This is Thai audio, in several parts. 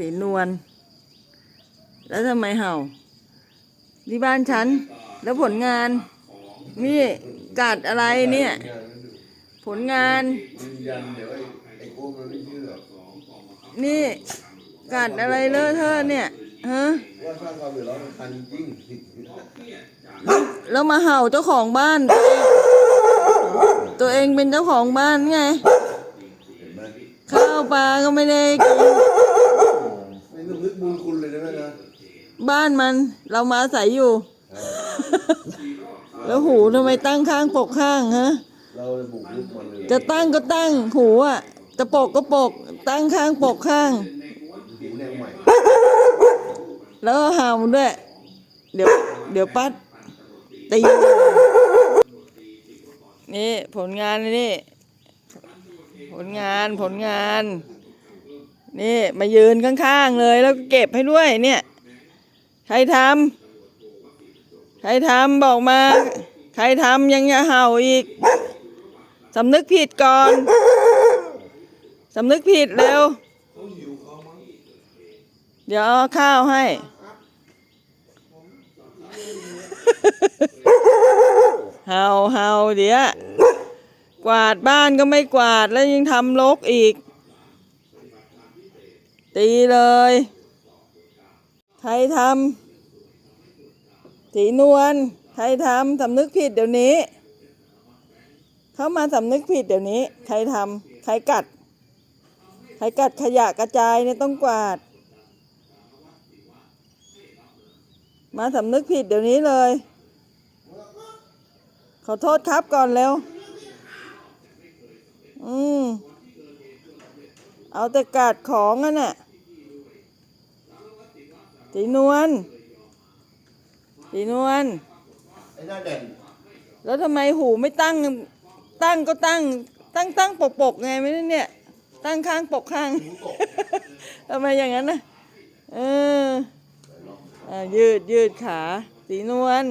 สีนวล แล้วทำไมเห่า ที่บ้านฉัน แล้วผลงาน นี่กัดอะไรเนี่ย ผลงาน ยืนยันเดี๋ยวไอ้ไอ้พวกมันไม่เชื่อนี่กัดอะไรเลอะเทอะเนี่ยฮะว่าสร้างความเดือดร้อนรำคาญจริงแล้วมาเห่าเจ้าของบ้าน ตัวเองเป็นเจ้าของบ้านไง เห็นไหม ข้าวปลาก็ไม่ได้กิน บ้านมันเรามาอาศัยอยู่ แล้วหูทำไมตั้งข้างปกข้างฮะ เราเลยบุกลุกมันเลยจะตั้งก็ตั้งหูอะจะปกก็ปก ตั้งข้างปกข้าง หินแนวใหม่แล้วก็เห่าด้วย เดี๋ยว เดี๋ยวปัดตีนี่ผลงานนี่ ผลงานผลงาน นี่มายืนข้างๆเลยแล้วก็เก็บให้ด้วยเนี่ย ใครทำใครทำบอกมา ใครทำยังจะเห่าอีกสำนึกผิดก่อนสำนึกผิดเร็ว เดี๋ยวข้าวให้ เห่าเห่าเดี๋ยวกวาดบ้านก็ไม่กวาดแล้วยังทำรกอีก ตีเลย ใครทำสีนวลใครทำสำนึกผิดเดี๋ยวนี้ เข้ามาสำนึกผิดเดี๋ยวนี้ ใครทำใครกัด ใครกัดขยะกระจายเนี่ยต้องกวาด มาสำนึกผิดเดี๋ยวนี้เลย ขอโทษครับก่อนเร็ว อืม เอาแต่กัดของอะน่ะ สีนวลสีนวลไอ้หน้าเด่นแล้วทำไมหูไม่ตั้ง ตั้งก็ตั้ง ตั้งตั้งปกปกไงไม่ได้เนี่ย ตั้งข้างปกข้าง ทำไมอย่างนั้นนะเอออ่ายืดยืดขาสีนวล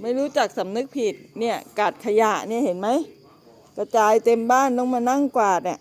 ไม่รู้จักสำนึกผิดเนี่ยกัดขยะเนี่ยเห็นไหมกระจายเต็มบ้านต้องมานั่งกวาดเนี่ย